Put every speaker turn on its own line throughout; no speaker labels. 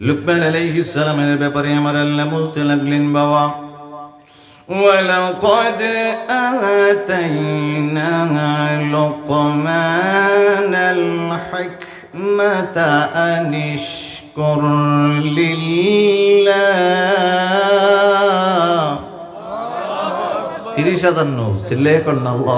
লুকমান আলাইহিস সালামের ব্যাপারে আমার আল্লাহ বলতে লাগলেন বাবা ولقد آتينا لقمان الحكمة أن اشكر لله তিরিশ হাজার নৌ ছেলে কন্যা আল্লাহ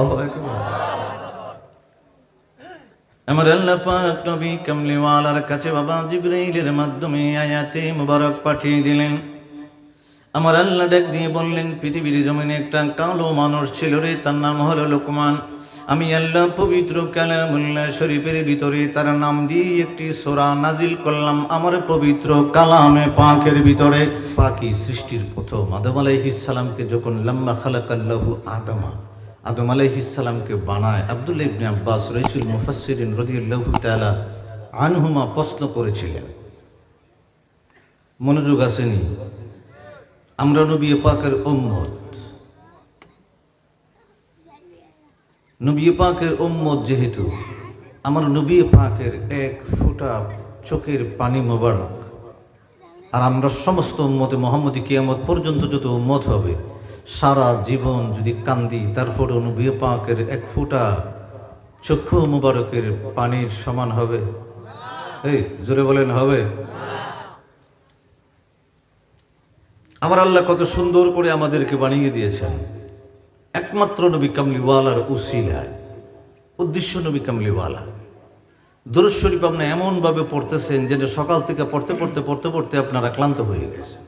আমার আল্লাহ পাক নবী কামলিওয়ালার কাছে বাবা জিব্রাইলের মাধ্যমে আয়াতে মুবারক পাঠিয়ে দিলেন। আমার আল্লাহ ডাক দিয়ে বললেন, পৃথিবীর জমিনে একটা কালো মানুষ ছিল রে, তার নাম হলো লোকমান। আমি আল্লাহ পবিত্র কালামুল্লাহ শরীফের ভিতরে তার নাম দিয়ে একটি সোরা নাজিল করলাম আমার পবিত্র কালামে পাকের ভিতরে। পাকি সৃষ্টির প্রথম আদম আলাইহিস সালামকে যখন লম্বা খালাকাল্লাহু আদমা আদম আলাইহিসালামকে বানায়। আব্দুল্লাহ ইবনে আব্বাস রইসুল মুফাসসিরিন রাদিয়াল্লাহু তাআলা আনহুমা প্রশ্ন করেছিলেন, মনোযোগ আসেনি। আমরা নবী পাকের উম্মত। নবী পাকের উম্মত যেহেতু, আমার নবী পাকের এক ফোঁটা চোখের পানি মোবারক। আর আমরা সমস্ত উম্মতে মোহাম্মদী কিয়ামত পর্যন্ত যত উম্মত হবে সারা জীবন যদি কান্দি তারপর নবী পাকের এক ফোঁটা চক্ষু মুবারকের পানির সমান হবে। এই, জোরে বলেন, হবে। আমার আল্লাহ কত সুন্দর করে আমাদেরকে বানিয়ে দিয়েছেন। একমাত্র নবী কামলিওয়ালার উসিলায়। উদ্দেশ্য নবী কামলিওয়ালা। দরুদ আপনি এমনভাবে পড়তেছেন যে সকাল থেকে পড়তে পড়তে পড়তে পড়তে আপনারা ক্লান্ত হয়ে গেছে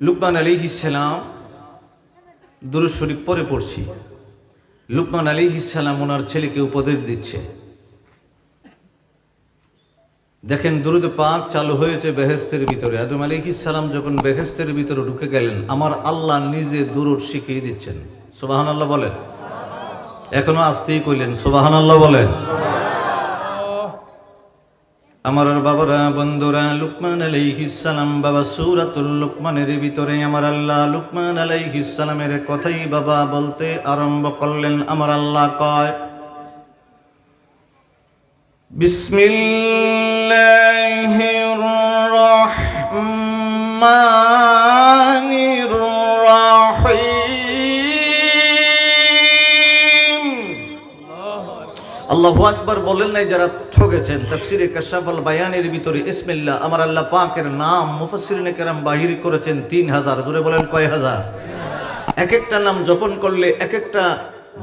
লুকমান আলী ইসালাম দরুদ শরীফ পরে পড়ছি। লুকমান আলী ইসালাম ওনার ছেলেকে উপদেশ দিচ্ছে। দেখেন দুরুদ পাক চালু হয়েছে বেহেস্তের ভিতরে। আদম আলী সালাম যখন বেহেস্তের ভিতরে ঢুকে গেলেন, আমার আল্লাহ নিজে দুরুদ শিখিয়ে দিচ্ছেন। সুবাহান আল্লাহ বলেন। এখনও আসতেই কইলেন সুবাহান আল্লাহ বলেন। আমার বাবরা, বন্ধুরা, লুকমান সালাম বাবা, সুরাতুল লুকমানের ভিতরে আমার আল্লাহ লুকমান সালামের কথাই বাবা বলতে আরম্ভ করলেন আমার আল্লাহ কয়, বিসমিল্লাহির আল্লাহ রহিম বলেন নাই যারা ঠকেছেন তাফসিরে কাশাফল বায়ানের ভিতরে ইসমিল্লা আমার আল্লাহ পাকের নাম মুফসিরিনে কেরাম বাহির করেছেন তিন হাজার। জোরে বলেন কয় হাজার এক একটা নাম জপন করলে এক একটা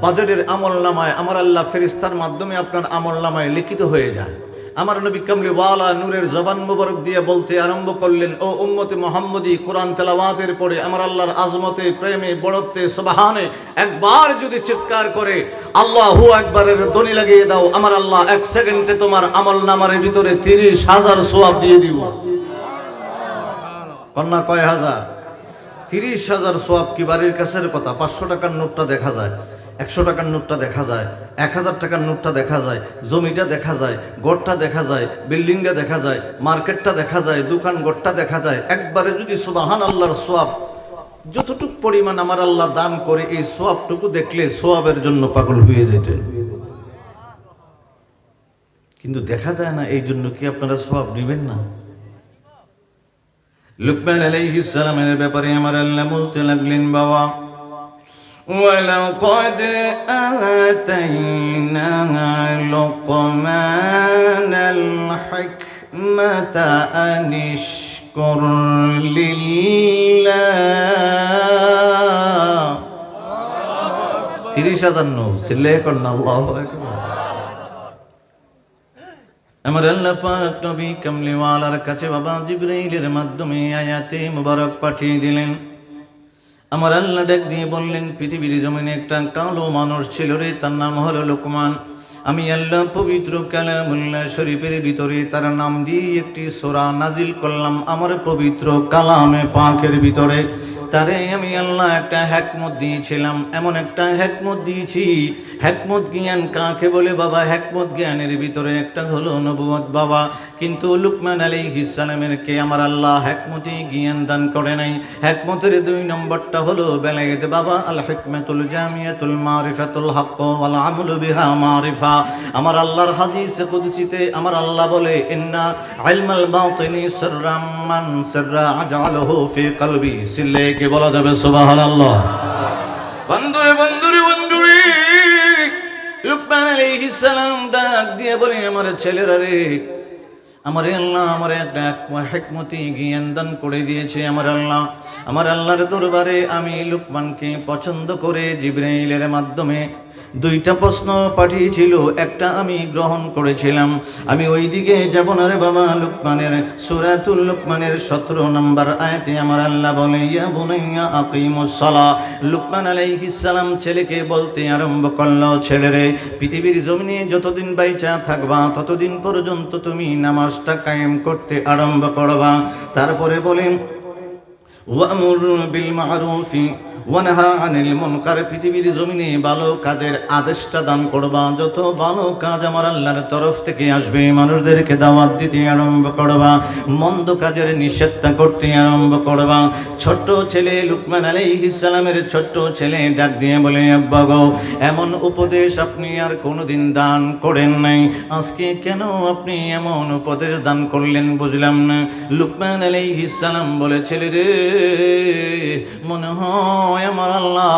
বাজেটের আমল নামায় আমার আল্লাহ ফেরিস্তার মাধ্যমে আপনার আমল নামায় লিখিত হয়ে যায়। আমার নবী কামলি ওয়ালা নূরের জবান মুবারক দিয়ে বলতে আরম্ভ করলেন, ও উম্মতে মোহাম্মদী, কোরআন তেলাওয়াতের পরে আমার আল্লাহর আজমতে, প্রেমে, বড়ত্বে, সবাহানে একবার যদি চিৎকার করে, আল্লাহু একবারের দনি লাগিয়ে দাও, আমার আল্লাহ এক সেকেন্ডে তোমার আমল নামার ভিতরে তিরিশ হাজার সোয়াব দিয়ে দিব। কন্যা, কয় হাজার? তিরিশ হাজার সোয়াব কি বাড়ির কাছের কথা? পাঁচশো টাকার নোটটা দেখা যায়। একশো টাকার নোটটা দেখা যায়, এক হাজার টাকার নোটটা দেখা যায়, জমিটা দেখা যায়, গড়টা দেখা যায়, বিল্ডিংটা দেখা যায়, মার্কেটটা দেখা যায়, দোকান গড়টা দেখা যায়। একবারে যদি সুবাহান আল্লাহর সোয়াব, যতটুক পরিমাণ আমার আল্লাহ দান করে, এই সোয়াবটুকু দেখলে সোয়াবের জন্য পাগল হয়ে যেতেন কিন্তু দেখা যায় না, এই জন্য কি আপনারা সোয়াব নেবেন না? লুকমান আলাইহিস সালামের ব্যাপারে আমার আল্লাহ বলতে লাগলেন, বাবা ولقد آتينا لقمان الحكمة أن اشكر لله তিরিশ হাজার নৌ ছেলে কন্যা আল্লাহ আমার আল্লাহ পাক নবী কামলিওয়ালার কাছে বাবা জিব্রাইলের মাধ্যমে আয়াতে মুবারক পাঠিয়ে দিলেন আমার আল্লাহ ডাক দিয়ে বললেন, পৃথিবীর জমিনে একটা কালো মানুষ ছিল রে, তার নাম হলো লোকমান। আমি আল্লাহ পবিত্র কালামুল্লাহ শরীফের ভিতরে তার নাম দিয়ে একটি সোরা নাজিল করলাম, আমার পবিত্র কালামে পাখের ভিতরে। তারে আমি আল্লাহ একটা হ্যাকমত দিয়েছিলাম, এমন একটা হ্যাকমত দিয়েছি। হ্যাকমত জ্ঞান কাকে বলে বাবা? হ্যাকমত জ্ঞানের ভিতরে একটা হলো নবমত বাবা। কিন্তু লুকমান আলী ইসালামের কে আমার আল্লাহ হ্যাকমতি জ্ঞান দান করে নাই। হ্যাকমতের দুই নম্বরটা হলো, বেলায়েত বাবা, আল হিকমাতুল জামিয়াতুল মারিফাতুল হক ওয়াল আমলু বিহা মারিফা। আমার আল্লাহর হাদিস কুদসিতে আমার আল্লাহ বলে, ইন্না ইলমাল বাতিনি সিররাম মান সিররা আজআলহু ফি কলবি সিল্লে কে বলা যাবে? সুবহানাল্লাহ। বন্ধুরে বন্ধুরে বন্ধুরে লুকমান আলাইহিস সালাম ডাক দিয়ে বলে, আমার ছেলেরা রে, আমার আল্লাহ আমার একটা হেকমতি জ্ঞান দান করে দিয়েছে, আমার আল্লাহ। আমার আল্লাহর দরবারে আমি লুকমানকে পছন্দ করে জিব্রাইলের মাধ্যমে দুইটা প্রশ্ন পাঠিয়েছিল, একটা আমি গ্রহণ করেছিলাম। আমি ওই দিকে যাব না রে বাবা লুকমানের, সুরাতুল লুকমানের সতেরো নম্বর আয়াতে আমার আল্লাহ বলে, ইয়া বুনাইয়া আকিমুস সালা লুকমান সালাম ছেলেকে বলতে আরম্ভ করল ছেলেরে পৃথিবীর জমিনে যতদিন বাইচা থাকবা, ততদিন পর্যন্ত তুমি নামাজটা কায়েম করতে আরম্ভ করবা। তারপরে বলেন ওয়ামুর বিল মারুফি ওয়ানহা আনিল মুনকার, পৃথিবীর জমিনে ভালো কাজের আদেশটা দান করবা। যত ভালো কাজ আমার আল্লাহর তরফ থেকে আসবে, মানুষদেরকে দাওয়াত দিতে আরম্ভ করবা। মন্দ কাজের নিষেধটা করতে আরম্ভ করবা। ছোট্ট ছেলে লুকমান আলাইহিস সালামের ছোট্ট ছেলে ডাক দিয়ে বলে, আব্বা গো, এমন উপদেশ আপনি আর কোনোদিন দান করেন নাই। আজকে কেন আপনি এমন উপদেশ দান করলেন বুঝলাম না। লুকমান আলাইহিস সালাম বলে ছেলে রে মনে হয় আমার আল্লাহ।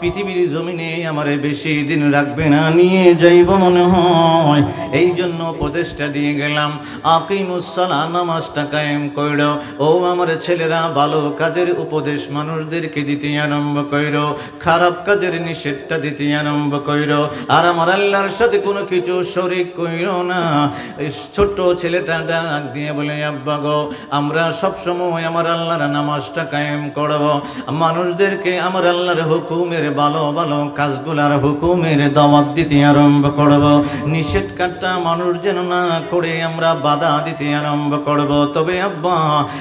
পৃথিবীর জমিনে আমারে বেশি দিন রাখবে না, নিয়ে যাইব মনে হয়। এই জন্য উপদেশটা দিয়ে গেলাম। আকিমুসালা নামাজটা কায়েম কইর। ও আমার ছেলেরা, ভালো কাজের উপদেশ মানুষদেরকে দিতে আরম্ভ কইর। খারাপ কাজের নিষেধটা দিতে আরম্ভ কইর। আর আমার আল্লাহর সাথে কোনো কিছু শরিক কইর না। ছোট্ট ছেলেটা ডাক দিয়ে বলে, আব্বা আমরা সবসময় আমার আল্লাহর নামাজটা কায়েম করব। মানুষদেরকে আমার আল্লাহর হুকুমের ভালো ভালো কাজগুলার হুকুমের দাওয়াত দিতে আরম্ভ করব। নিষেধ কাটটা মানুষ যেন না করে আমরা বাধা দিতে আরম্ভ করব। তবে আব্বা,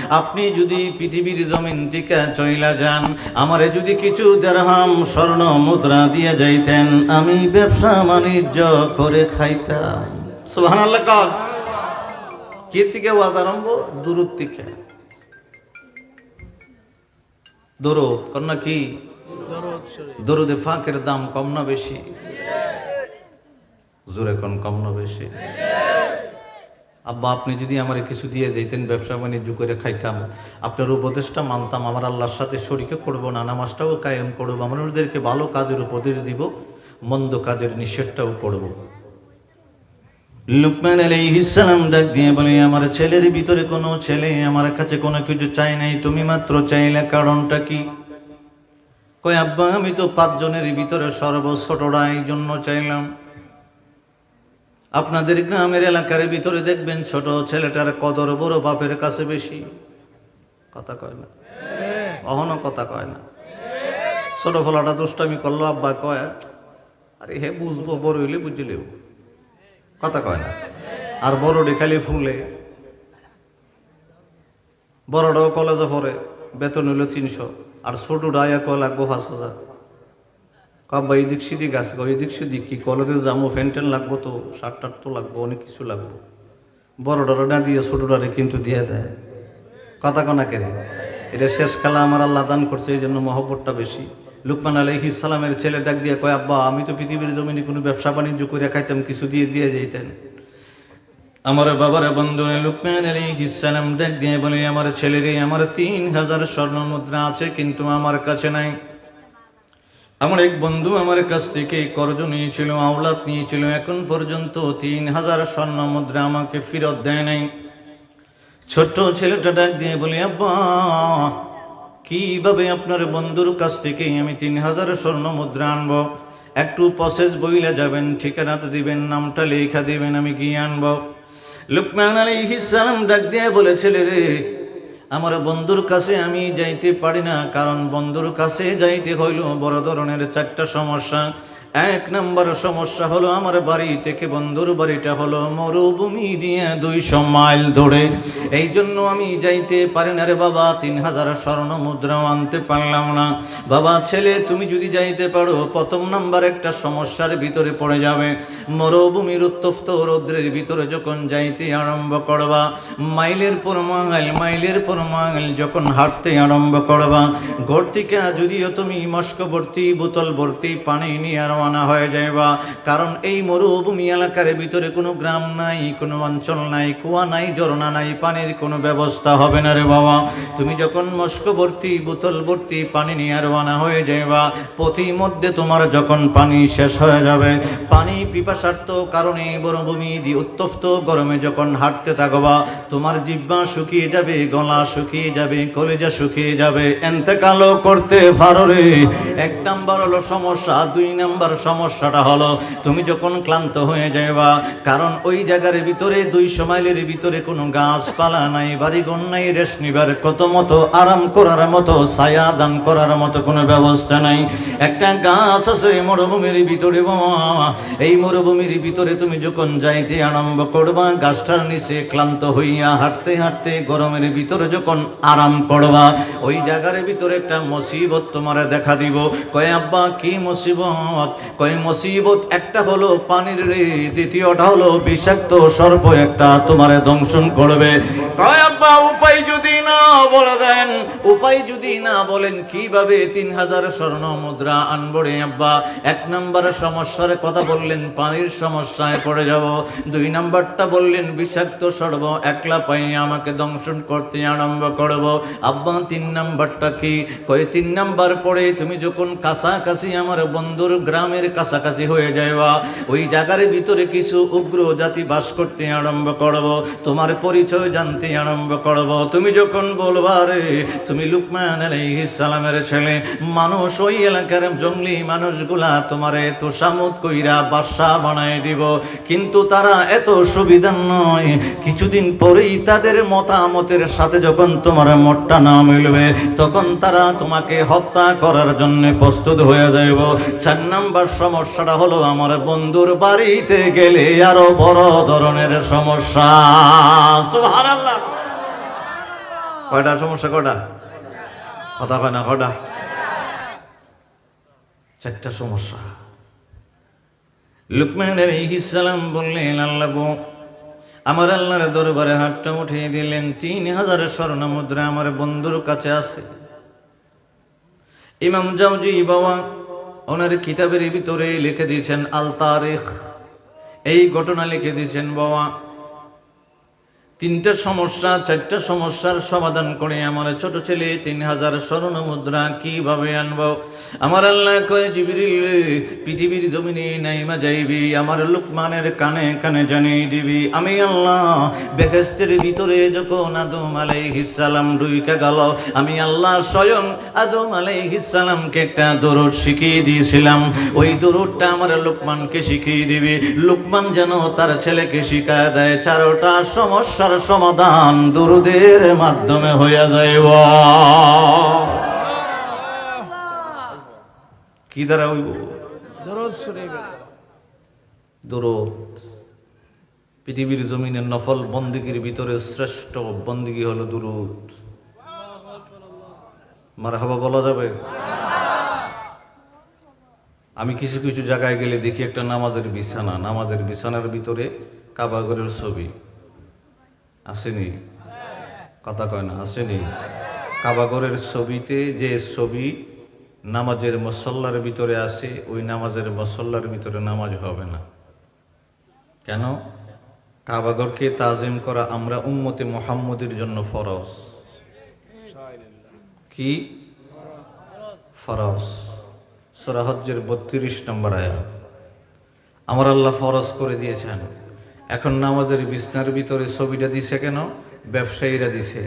আপনি যদি পৃথিবীর জমিন থেকে চইলা যান, আমারে যদি কিছু দেড়হাম স্বর্ণ মুদ্রা দিয়ে যাইতেন, আমি ব্যবসা বাণিজ্য করে খাইতাম। সুবহানাল্লাহ কর। কে থেকে ওয়াজ আরম্ভ দূরত থেকে দরদ, কন্যা কি? দরুদে ফাঁকের দাম কম না বেশি? জোরে কোন কম না বেশি? আব্বা, আপনি যদি আমার কিছু দিয়ে যাইতেন, ব্যবসা বাণিজ্য করে খাইতাম। আপনার উপদেশটা মানতাম, আমার আল্লাহর সাথে শরীকে করব না, নামাজটাও কায়েম করব, মানুষদেরকে ভালো কাজের উপদেশ দিব, মন্দ কাজের নিষেধটাও করব। লুকমান আলাইহিসসালাম ডাক দিয়ে বলে, আমার ছেলের ভিতরে কোনো ছেলে আমার কাছে কোনো কিছু চাই নাই, তুমি মাত্র চাইলে কারণটা কি? কই আব্বা, আমি তো পাঁচজনের ভিতরে সর্বছোটরা এই জন্য চাইলাম। আপনাদের গ্রামের এলাকার ভিতরে দেখবেন ছোট ছেলেটার কদর বড় বাপের কাছে বেশি। কথা কয় না? অহনো কথা কয় না? ছোট ফলাটা দুষ্টামি করল, আব্বা কয়, আরে হে, বুঝব, বড় হইলে বুঝলেও কথা কয় না। আর বড়ডি খালি ফুলে। বড়টাও কলেজে পড়ে, বেতন হইল তিনশো। আর ছোটটা এক লাগবো পাঁচ হাজার। কাব্বা এদিক সেদিক আছে। এদিক সেদিক কি? কলেজে যাব ফ্যান্টেন লাগবো তো শার্ট টার্ট তো লাগবো, অনেক কিছু লাগবো। বড়ডারে না দিয়ে ছোটডারে কিন্তু দিয়ে দেয়। কথা কনা কেন? এটা শেষ কালে আমার আল্লাহ দান করছে এই জন্য মহব্বতটা বেশি। লুকমান আলহি ইসালামের ছেলে ডাক দিয়ে কয়, আব্বা, আমি তো পৃথিবীর জমিনে কোনো ব্যবসা বাণিজ্য করে খাইতাম, কিছু দিয়ে দিয়ে যাইতেন। আমার বাবার বন্ধু লুকমান আলহি ইসালাম ডাক দিয়ে বলে, আমার ছেলেরে, আমার তিন হাজার স্বর্ণ মুদ্রা আছে, কিন্তু আমার কাছে নাই। আমার এক বন্ধু আমার কাছ থেকে কর্জ নিয়েছিল আওলাত নিয়েছিল, এখন পর্যন্ত তিন হাজার স্বর্ণ মুদ্রা আমাকে ফেরত দেয় নাই। ছোট্ট ছেলেটা ডাক দিয়ে বলি, আব্বা কীভাবে আপনার বন্ধুর কাছ থেকে আমি তিন হাজার স্বর্ণ মুদ্রা আনব? একটু প্রসেস বইলে যাবেন ঠিকানাটা দিবেন, নামটা লেখা দিবেন, আমি গিয়ে আনব? লুকমান আলী হিসালাম ডাক দিয়ে বলে ছেলে রে, আমার বন্ধুর কাছে আমি যাইতে পারি না, কারণ বন্ধুর কাছে যাইতে হইল বড় ধরনের চারটা সমস্যা। এক নম্বর সমস্যা হলো আমার বাড়ি থেকে বন্ধুর বাড়িটা হলো মরুভূমি দিয়ে দুইশো মাইল ধরে এই জন্য আমি যাইতে পারি না রে বাবা, তিন হাজার স্বর্ণ মুদ্রাও আনতে পারলাম না। বাবা, ছেলে, তুমি যদি যাইতে পারো, প্রথম নাম্বার একটা সমস্যার ভিতরে পড়ে যাবে। মরুভূমির উত্তপ্ত রৌদ্রের ভিতরে যখন যাইতে আরম্ভ করবা, মাইলের পর মাইল, মাইলের পর মাইল যখন হাঁটতে আরম্ভ করবা, ঘর থেকে যদিও তুমি মস্ক ভর্তি বোতল ভর্তি পানি নিয়ে রওনা হয়ে যাইবা। কারণ এই মরুভূমি এলাকার ভিতরে কোনো গ্রাম নাই, কোনো অঞ্চল নাই, কুয়া নাই, ঝর্ণা নাই, পানির কোনো ব্যবস্থা হবে না রে বাবা। তুমি যখন মস্ক ভর্তি, বোতল ভর্তি, পানি নিয়ে রওনা হয়ে যাইবা পথি মধ্যে তোমার যখন পানি শেষ হয়ে যাবে। পানি পিপাসার্থ কারণে মরুভূমি উত্তপ্ত গরমে যখন হাঁটতে থাকবা, তোমার জিব্বা শুকিয়ে যাবে, গলা শুকিয়ে যাবে, কলেজা শুকিয়ে যাবে। এন্তেকালও করতে পারো রে। এক নাম্বার হলো সমস্যা, দুই নাম্বার সমস্যাটা হলো, তুমি যখন ক্লান্ত হয়ে যাইবা, কারণ ওই জায়গার ভিতরে দুই মাইলের ভিতরে কোনো গাছপালা নাই, বাড়িঘর নাই রেশ নিবার কত মতো, আরাম করার মতো, ছায়া দান করার মতো কোনো ব্যবস্থা নাই। একটা গাছ আছে মরুভূমির ভিতরে এই মরুভূমির ভিতরে তুমি যখন যাইতে আরম্ভ করবা, গাছটার নিচে ক্লান্ত হইয়া হাঁটতে হাঁটতে গরমের ভিতরে যখন আরাম করবা, ওই জায়গার ভিতরে একটা মুসিবত তোমার দেখা দিব। কয়, আব্বা, কি মুসিবত? কয়, মুসিবত একটা হলো পানির রে, দ্বিতীয়টা হলো বিষাক্ত সর্প, একটা তোমারে দংশন করবে। কয়, আব্বা, উপায় যদি না বলে দেন উপায় যদি না বলেন, কীভাবে তিন হাজার স্বর্ণ মুদ্রা আনব আব্বা? এক নম্বর সমস্যার কথা বললেন, পানির সমস্যায় পড়ে যাব। দুই নাম্বারটা বললেন, বিষাক্ত সর্ব, একলা পাই আমাকে দংশন করতে আরম্ভ করব। আব্বা, তিন নাম্বারটা কি? কয়, তিন নাম্বার পরে তুমি যখন কাছাকাছি আমার বন্ধুর গ্রামের কাছাকাছি হয়ে যাইবা। ওই জায়গার ভিতরে কিছু উগ্র জাতি বাস করতে আরম্ভ করব। তোমার পরিচয় জানতে আরম্ভ করব। তুমি যখন বলবা রে, তুমি লুকমান সালামের ছেলে। মানুষ ওই এলাকার জঙ্গলি মানুষগুলা তোমারে তো সামুদ কইরা বাসা বানায় দিব। কিন্তু তারা এত সুবিধা নয়। কিছুদিন পরেই তাদের মতামতের সাথে যখন তোমার মতটা না মিলবে, তখন তারা তোমাকে হত্যা করার জন্য প্রস্তুত হয়ে যাইব। চার নাম্বার সমস্যাটা হলো, আমার বন্ধুর বাড়িতে গেলে আরও বড় ধরনের সমস্যা। কয়টা সমস্যা, কয়টা? কথা কয় না, কয়টা? চারটা সমস্যা। লুকমান আলাইহিস সালাম বললেন, আল্লাহ আমার আল্লাহর দরবারে হাতটা উঠিয়ে দিলেন, তিন হাজার স্বর্ণ মুদ্রা আমার বন্ধুর কাছে আছে। ইমাম জাউজি বাবা ওনার কিতাবের ভিতরে লিখে দিয়েছেন আল তারিখ এই ঘটনা লিখে দিয়েছেন বাবা তিনটা সমস্যা, চারটা সমস্যার সমাধান করে আমার ছোট ছেলে, তিন হাজার স্বর্ণ মুদ্রা কীভাবে আনব? আমার আল্লাহ কয়ে, জিবিরিল, পৃথিবীর জমিনে নাইমা যাইবি, আমার লুকমানের কানে কানে জানিয়ে দিবি। আমি আল্লাহ বেহেস্তের ভিতরে যখন আদম আলাইহিসালাম ডুইকা গেল, আমি আল্লাহ স্বয়ং আদম আলাইহিসালামকে একটা দরুদ শিখিয়ে দিয়েছিলাম। ওই দরুদটা আমার লোকমানকে শিখিয়ে দিবি। লোকমান যেন তার ছেলেকে শিখায় দেয়। চারোটা সমস্যার সমাধান দুরুদের মাধ্যমে হইয়া যাইব। কি দ্বারা হইব?
দরদ
পৃথিবীর জমিনের নফল বন্দিগির ভিতরে শ্রেষ্ঠ বন্দিগি হলো দুরুদ। মারহাবা বলা যাবে? আমি কিছু কিছু জায়গায় গেলে দেখি একটা নামাজের বিছানা নামাজের বিছানার ভিতরে কাবাগরের ছবি। আসেনি। কথা কয় না, আসেনি। কাবাগরের ছবিতে যে ছবি নামাজের মসল্লার ভিতরে আসে, ওই নামাজের মসল্লার ভিতরে নামাজ হবে না। কেন? কাবাগরকে তাজিম করা আমরা উম্মতে মোহাম্মদের জন্য ফরজ। কি? ফরজ। সরাহজ্জের বত্রিশ নম্বর আয়াত। আমার আল্লাহ ফরজ করে দিয়েছেন। এখন নামাজের বিছনার ভিতরে ছবিটা দিছে কেন? ব্যবসায়ীরা দিছে।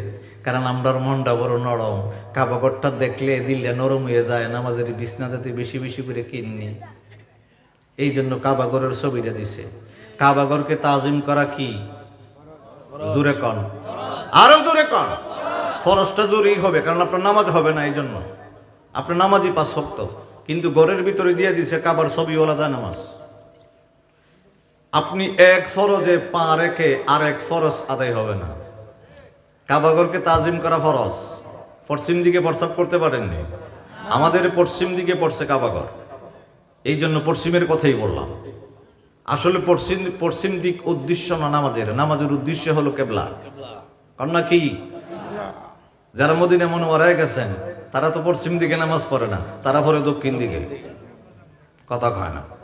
কারণ আমরার মনটা বড় নরম। কাবাগরটা দেখলে দিল্লা নরম হয়ে যায়, নামাজের বিছনা যাতে বেশি বেশি করে কিননি। এই জন্য কাবাগরের ছবিটা দিছে। কাবাগরকে তাজিম করা কি? জোরে কন। আরও জোরে কন। ফরজটা জোরেই হবে, কারণ আপনার নামাজ হবে না এই জন্য আপনার নামাজই পাঁচ সপ্তাহ। কিন্তু ঘরের ভিতরে দিয়ে দিছে, কাবার ছবিওয়ালা যায় নামাজ আপনি এক ফরজে পা রেখে আর এক ফরজ আদায় হবে না। কাবাগরকে তাজিম করা ফরজ। পশ্চিম দিকে প্রসাব করতে পারেননি। আমাদের পশ্চিম দিকে পড়ছে কাবাগর। এই জন্য পশ্চিমের কথাই বললাম। আসলে পশ্চিম পশ্চিম দিক উদ্দেশ্য না নামাজের। নামাজের উদ্দেশ্য হলো কেবলা। কন্যা কি? যারা মদিনা মনোয়ারায় গেছেন, তারা তো পশ্চিম দিকে নামাজ পড়ে না, তারা পড়ে দক্ষিণ দিকে। কথা কয় না।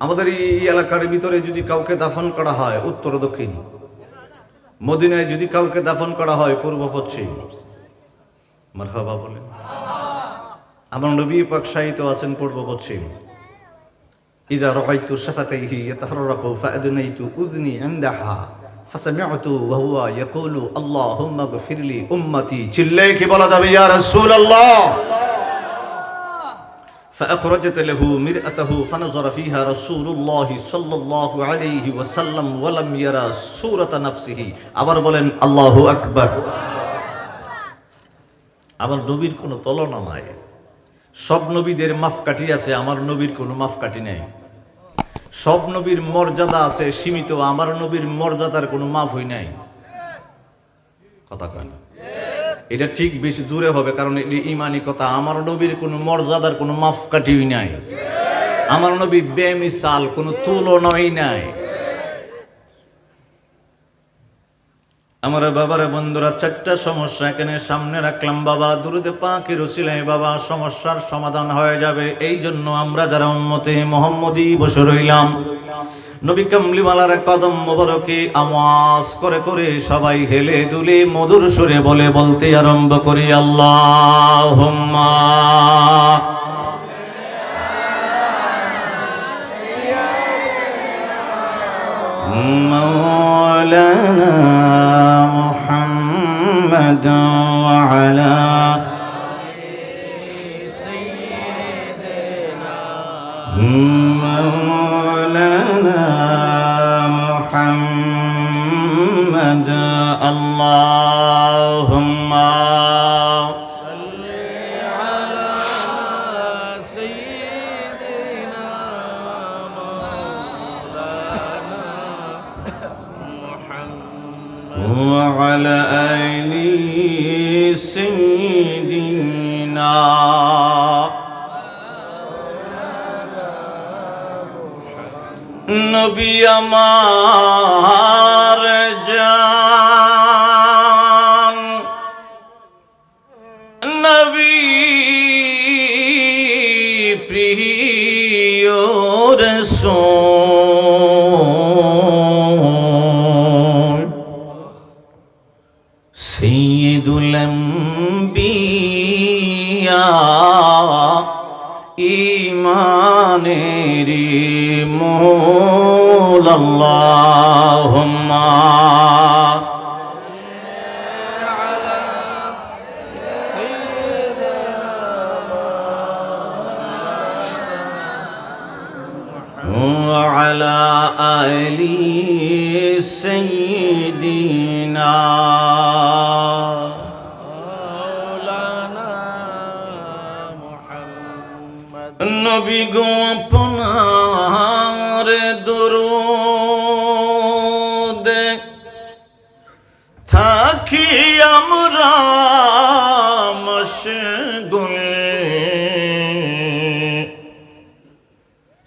আমাদের এই এলাকার ভিতরে যদি কাউকে দাফন করা হয়, উত্তর দক্ষিণ। মদিনায় যদি কাউকে দাফন করা হয়, পূর্ব পশ্চিম। বলে আমার নবী পাক আছেন পূর্ব পশ্চিম। ইজা রকাইতু উম্মতি। কি বলা যাবে فأخرجت له مرأته فنظر فيها رسول الله صلى الله عليه وسلم ولم يرى سورة نفسه আবার বলেন আল্লাহু আকবার আমার নবীর কোনো তুলনা নাই সব নবীদের মাফকাঠি আছে আমার নবীর কোনো মাফকাঠি নেই সব নবীর মর্যাদা আছে সীমিত আমার নবীর মর্যাদার কোনো মাফ হই নাই কথা কয় না এটা ঠিক বেশি জোরে হবে, কারণ এটি ইমানি কথা আমার নবীর কোনো মর্যাদার কোনো মাফকাঠিই নাই। আমার নবীর বেমিসাল, কোনো তুলনাই নাই। আমার বাবার, বন্ধুরা, চারটা সমস্যা এখানে সামনে রাখলাম। বাবা, দুরুদে পাকে রসিলাই বাবা, সমস্যার সমাধান হয়ে যাবে। এই জন্য আমরা যারা উন্মতে মোহাম্মদী বসে রইলাম নবী কামলিওয়ালার কদম মোবারকে আওয়াজ করে করে সবাই হেলে দুলে মধুর সুরে বলে বলতে আরম্ভ করি আল্লাহ مولانا محمد وعلى مولانا اللهم
سيدنا مولانا محمد
وعلى آل سيدنا নবী আমার نيري مولى اللهم. وعلى آل سيدنا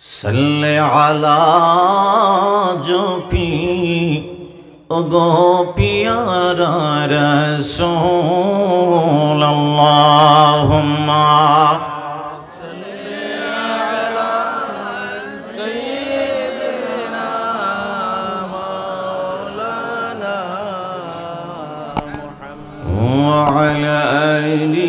صل على جوپی اگو
پیارا رسول اللہم۔
وعلى آله